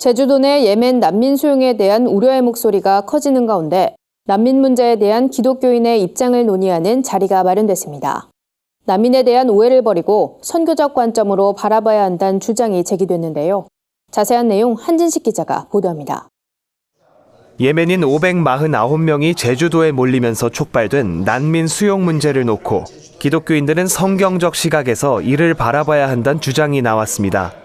제주도 내 예멘 난민 수용에 대한 우려의 목소리가 커지는 가운데 난민 문제에 대한 기독교인의 입장을 논의하는 자리가 마련됐습니다. 난민에 대한 오해를 버리고 선교적 관점으로 바라봐야 한다는 주장이 제기됐는데요. 자세한 내용 한진식 기자가 보도합니다. 예멘인 549명이 제주도에 몰리면서 촉발된 난민 수용 문제를 놓고 기독교인들은 성경적 시각에서 이를 바라봐야 한다는 주장이 나왔습니다.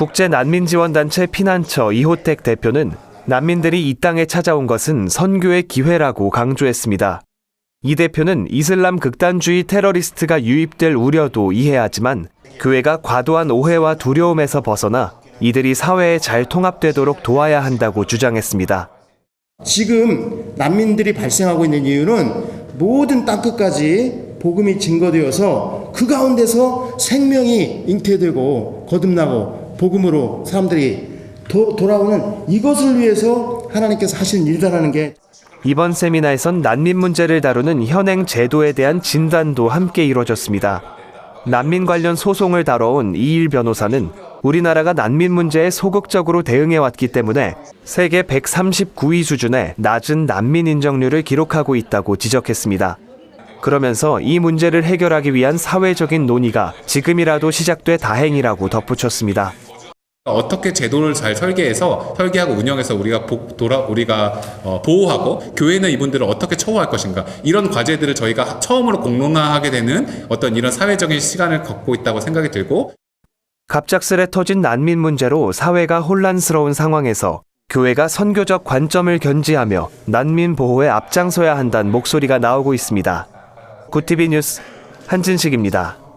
국제 난민 지원 단체 피난처 이호택 대표는 난민들이 이 땅에 찾아온 것은 선교의 기회라고 강조했습니다. 이 대표는 이슬람 극단주의 테러리스트가 유입될 우려도 이해하지만 교회가 과도한 오해와 두려움에서 벗어나 이들이 사회에 잘 통합되도록 도와야 한다고 주장했습니다. 지금 난민들이 발생하고 있는 이유는 모든 땅끝까지 복음이 증거되어서 그 가운데서 생명이 잉태되고 거듭나고 복음으로 사람들이 도, 돌아오는 이것을 위해서 하나님께서 하신 일이라는 게 이번 세미나에선 난민 문제를 다루는 현행 제도에 대한 진단도 함께 이뤄졌습니다. 난민 관련 소송을 다뤄온 이일 변호사는 우리나라가 난민 문제에 소극적으로 대응해왔기 때문에 세계 139위 수준의 낮은 난민 인정률을 기록하고 있다고 지적했습니다. 그러면서 이 문제를 해결하기 위한 사회적인 논의가 지금이라도 시작돼 다행이라고 덧붙였습니다. 어떻게 제도를 잘 설계해서 설계하고 운영해서 우리가 보, 돌아 우리가 어, 보호하고 교회는 이분들을 어떻게 처우할 것인가 이런 과제들을 저희가 처음으로 공론화하게 되는 어떤 이런 사회적인 시간을 갖고 있다고 생각이 들고 갑작스레 터진 난민 문제로 사회가 혼란스러운 상황에서 교회가 선교적 관점을 견지하며 난민 보호에 앞장서야 한다는 목소리가 나오고 있습니다. 구티비 뉴스 한진식입니다.